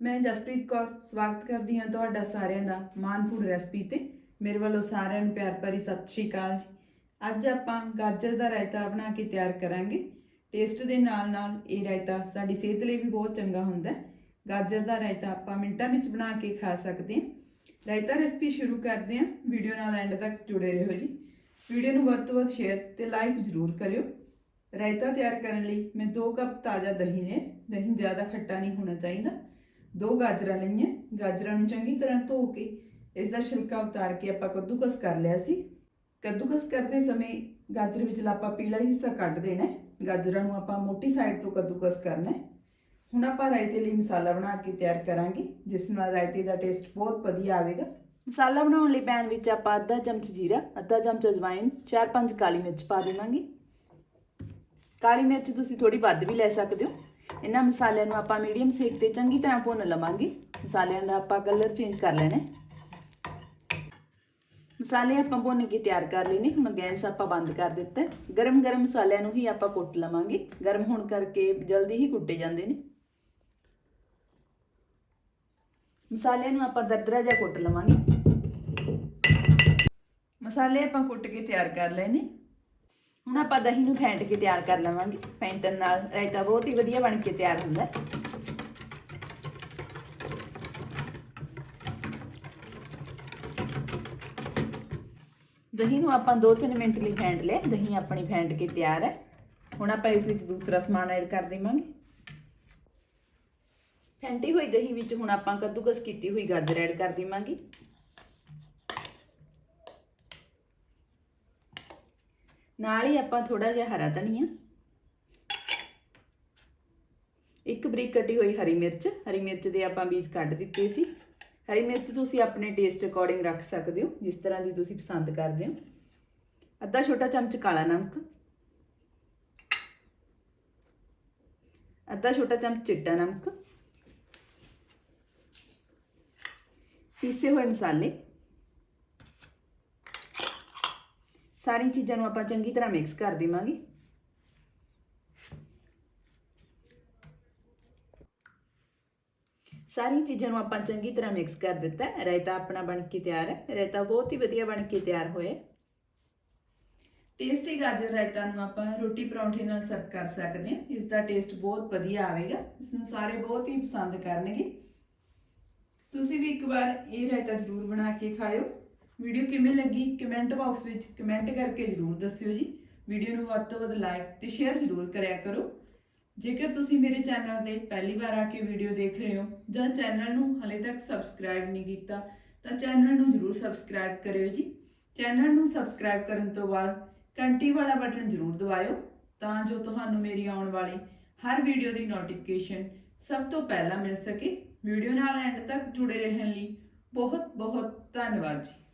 ਮੈਂ ਜਸਪ੍ਰੀਤ ਕੌਰ, ਸਵਾਗਤ ਕਰਦੀ ਹਾਂ ਤੁਹਾਡਾ ਸਾਰਿਆਂ ਦਾ ਮਾਨ ਫੂਡ ਰੈਸਪੀ ਤੇ। ਮੇਰੇ ਵੱਲੋਂ ਸਾਰਿਆਂ ਨੂੰ ਪਿਆਰ ਭਰੀ ਸਤਿ ਸ਼੍ਰੀ ਅਕਾਲ ਜੀ। ਅੱਜ ਆਪਾਂ ਗਾਜਰ ਦਾ ਰਾਇਤਾ ਬਣਾ ਕੇ ਤਿਆਰ ਕਰਾਂਗੇ। ਟੇਸਟ ਦੇ ਨਾਲ ਨਾਲ ਇਹ ਰਾਇਤਾ ਸਾਡੀ ਸਿਹਤ ਲਈ ਵੀ ਬਹੁਤ ਚੰਗਾ ਹੁੰਦਾ ਹੈ। ਗਾਜਰ ਦਾ ਰਾਇਤਾ ਆਪਾਂ ਮਿੰਟਾਂ ਵਿੱਚ ਬਣਾ ਕੇ ਖਾ ਸਕਦੇ ਹਾਂ। ਰਾਇਤਾ ਰੈਸਪੀ ਸ਼ੁਰੂ ਕਰਦੇ ਹਾਂ। ਵੀਡੀਓ ਨਾਲ ਐਂਡ ਤੱਕ ਜੁੜੇ ਰਹੋ ਜੀ। ਵੀਡੀਓ ਨੂੰ ਵੱਧ ਤੋਂ ਵੱਧ ਸ਼ੇਅਰ ਤੇ ਲਾਈਕ ਜ਼ਰੂਰ ਕਰਿਓ। ਰਾਇਤਾ ਤਿਆਰ ਕਰਨ ਲਈ ਮੈਂ 2 ਕੱਪ ਤਾਜ਼ਾ ਦਹੀਂ ਨੇ ਦਹੀਂ ਜ਼ਿਆਦਾ ਖੱਟਾ ਨਹੀਂ ਹੋਣਾ ਚਾਹੀਦਾ। ਦੋ ਗਾਜਰਾਂ ਲਈਆਂ। ਗਾਜਰਾਂ ਨੂੰ ਚੰਗੀ ਤਰ੍ਹਾਂ ਧੋ ਕੇ ਇਸ ਦਾ ਛਿਲਕਾ ਉਤਾਰ ਕੇ ਆਪਾਂ ਕੱਦੂਕਸ ਕਰ ਲਿਆ ਸੀ। ਕੱਦੂਕਸ ਕਰਦੇ ਸਮੇਂ ਗਾਜਰ ਵਿਚਲਾ ਆਪਾਂ ਪੀਲਾ ਹਿੱਸਾ ਕੱਢ ਦੇਣਾ ਗਾਜਰਾਂ ਨੂੰ ਆਪਾਂ ਮੋਟੀ ਸਾਈਡ ਤੋਂ ਕੱਦੂਕਸ ਕਰਨਾ ਹੁਣ ਆਪਾਂ ਰਾਇਤੇ ਲਈ ਮਸਾਲਾ ਬਣਾ ਕੇ ਤਿਆਰ ਕਰਾਂਗੇ, ਜਿਸ ਨਾਲ ਰਾਇਤੇ ਦਾ ਟੇਸਟ ਬਹੁਤ ਵਧੀਆ ਆਵੇਗਾ। ਮਸਾਲਾ ਬਣਾਉਣ ਲਈ ਪੈਨ ਵਿੱਚ ਆਪਾਂ ਅੱਧਾ ਚਮਚ ਜੀਰਾ, ਅੱਧਾ ਚਮਚ ਅਜਵਾਇਨ 4-5 ਕਾਲੀ ਮਿਰਚ ਪਾ ਦੇਵਾਂਗੇ। ਕਾਲੀ ਮਿਰਚ ਤੁਸੀਂ ਥੋੜੀ ਵੱਧ ਵੀ ਲੈ ਸਕਦੇ ਹੋ। ਇਹਨਾਂ ਮਸਾਲਿਆਂ ਨੂੰ ਆਪਾਂ ਮੀਡੀਅਮ ਸੇਕ ਤੇ ਚੰਗੀ ਤਰ੍ਹਾਂ ਭੁੰਨ ਲਵਾਂਗੇ। ਮਸਾਲਿਆਂ ਦਾ ਆਪਾਂ ਕਲਰ ਚੇਂਜ ਕਰ ਲੈਣਾ ਮਸਾਲੇ ਆਪਾਂ ਭੁੰਨ ਕੇ ਤਿਆਰ ਕਰ ਲਏ ਨੇ, ਹੁਣ ਗੈਸ ਆਪਾਂ ਬੰਦ ਕਰ ਦਿੱਤਾ ਗਰਮ ਗਰਮ ਮਸਾਲਿਆਂ ਨੂੰ ਹੀ ਆਪਾਂ ਕੁੱਟ ਲਵਾਂਗੇ। ਗਰਮ ਹੋਣ ਕਰਕੇ ਜਲਦੀ ਹੀ ਕੁੱਟੇ ਜਾਂਦੇ ਨੇ। ਮਸਾਲਿਆਂ ਨੂੰ ਆਪਾਂ ਦਰਦਰਾ ਜਿਹਾ ਕੁੱਟ ਲਵਾਂਗੇ। ਮਸਾਲੇ ਆਪਾਂ ਕੁੱਟ ਕੇ ਤਿਆਰ ਕਰ ਲਏ ਨੇ। ਹੁਣ ਆਪਾਂ ਦਹੀਂ ਨੂੰ ਫੈਂਟ ਕੇ ਤਿਆਰ ਕਰ ਲਵਾਂਗੇ। ਫੈਂਟਣ ਨਾਲ ਰਾਇਤਾ ਬਹੁਤ ਹੀ ਵਧੀਆ ਬਣ ਕੇ ਤਿਆਰ ਹੁੰਦਾ ਹੈ। ਦਹੀਂ ਨੂੰ ਆਪਾਂ 2-3 ਮਿੰਟ ਲਈ ਫੈਂਟ ਲਿਆ। ਦਹੀਂ ਆਪਣੀ ਫੈਂਟ ਕੇ ਤਿਆਰ ਹੈ। ਹੁਣ ਆਪਾਂ ਇਸ ਵਿੱਚ ਦੂਸਰਾ ਸਮਾਨ ਐਡ ਕਰ ਦੇਵਾਂਗੇ। ਫੈਂਟੀ ਹੋਈ ਦਹੀਂ ਵਿੱਚ ਹੁਣ ਆਪਾਂ ਕੱਦੂਕਸ ਕੀਤੀ ਹੋਈ ਗਾਜਰ ਐਡ ਕਰ ਦੇਵਾਂਗੇ। ਨਾਲ ਹੀ ਆਪਾਂ ਥੋੜਾ ਜਿਹਾ ਹਰਾ ਧਨੀਆ। ਇੱਕ ਬਰੀਕ ਕੱਟੀ ਹੋਈ ਹਰੀ ਮਿਰਚ। ਹਰੀ ਮਿਰਚ ਦੇ ਆਪਾਂ ਬੀਜ ਕੱਢ ਦਿੱਤੇ ਸੀ। ਹਰੀ ਮਿਰਚ ਤੁਸੀਂ ਆਪਣੇ ਟੇਸਟ ਅਕੋਰਡਿੰਗ ਰੱਖ ਸਕਦੇ ਹੋ, ਜਿਸ ਤਰ੍ਹਾਂ ਦੀ ਤੁਸੀਂ ਪਸੰਦ ਕਰਦੇ ਹੋ। ਅੱਧਾ ਛੋਟਾ ਚਮਚ ਕਾਲਾ ਨਮਕ। ਅੱਧਾ ਛੋਟਾ ਚਮਚ ਚਿੱਟਾ ਨਮਕ। ਪੀਸੇ ਹੋਏ ਮਸਾਲੇ। ਸਾਰੀਆਂ ਚੀਜ਼ਾਂ ਨੂੰ ਆਪਾਂ ਚੰਗੀ ਤਰ੍ਹਾਂ ਮਿਕਸ ਕਰ ਦੇਵਾਂਗੇ। ਸਾਰੀਆਂ ਚੀਜ਼ਾਂ ਨੂੰ ਆਪਾਂ ਚੰਗੀ ਤਰ੍ਹਾਂ ਮਿਕਸ ਕਰ ਦਿੱਤਾ ਰਾਇਤਾ ਆਪਣਾ ਬਣ ਕੇ ਤਿਆਰ ਹੈ। ਰਾਇਤਾ ਬਹੁਤ ਹੀ ਵਧੀਆ ਬਣ ਕੇ ਤਿਆਰ ਹੋਇਆ ਟੇਸਟੀ ਗਾਜਰ ਰਾਇਤਾ ਨੂੰ ਆਪਾਂ ਰੋਟੀ ਪਰੌਂਠੇ ਨਾਲ ਸਰਵ ਕਰ ਸਕਦੇ ਹਾਂ। ਇਸ ਦਾ ਟੇਸਟ ਬਹੁਤ ਵਧੀਆ ਆਵੇਗਾ। ਇਸ ਨੂੰ ਸਾਰੇ ਬਹੁਤ ਹੀ ਪਸੰਦ ਕਰਨਗੇ। ਤੁਸੀਂ ਵੀ ਇੱਕ ਵਾਰ ਇਹ ਰਾਇਤਾ ਜ਼ਰੂਰ ਬਣਾ ਕੇ ਖਾਓ ਵੀਡੀਓ ਕਿਵੇਂ ਲੱਗੀ ਕਮੈਂਟ ਬਾਕਸ ਵਿੱਚ ਕਮੈਂਟ ਕਰਕੇ ਜ਼ਰੂਰ ਦੱਸਿਓ ਜੀ। ਵੀਡੀਓ ਨੂੰ ਵੱਧ ਤੋਂ ਵੱਧ ਲਾਈਕ ਤੇ ਸ਼ੇਅਰ ਜ਼ਰੂਰ ਕਰਿਆ ਕਰੋ। ਜੇਕਰ ਤੁਸੀਂ ਮੇਰੇ ਚੈਨਲ ਤੇ ਪਹਿਲੀ ਵਾਰ ਆ ਕੇ ਵੀਡੀਓ ਦੇਖ ਰਹੇ ਹੋ ਜਾਂ ਚੈਨਲ ਨੂੰ ਹਲੇ ਤੱਕ ਸਬਸਕ੍ਰਾਈਬ ਨਹੀਂ ਕੀਤਾ, ਤਾਂ ਚੈਨਲ ਨੂੰ ਜ਼ਰੂਰ ਸਬਸਕ੍ਰਾਈਬ ਕਰਿਓ ਜੀ। ਚੈਨਲ ਨੂੰ ਸਬਸਕ੍ਰਾਈਬ ਕਰਨ ਤੋਂ ਬਾਅਦ ਘੰਟੀ ਵਾਲਾ ਬਟਨ ਜ਼ਰੂਰ ਦਬਾਇਓ, ਤਾਂ ਜੋ ਤੁਹਾਨੂੰ ਮੇਰੀ ਆਉਣ ਵਾਲੀ ਹਰ ਵੀਡੀਓ ਦੀ ਨੋਟੀਫਿਕੇਸ਼ਨ ਸਭ ਤੋਂ ਪਹਿਲਾਂ ਮਿਲ ਸਕੇ। ਵੀਡੀਓ ਨਾਲ ਐਂਡ ਤੱਕ ਜੁੜੇ ਰਹਿਣ ਲਈ ਬਹੁਤ ਬਹੁਤ ਧੰਨਵਾਦ ਜੀ।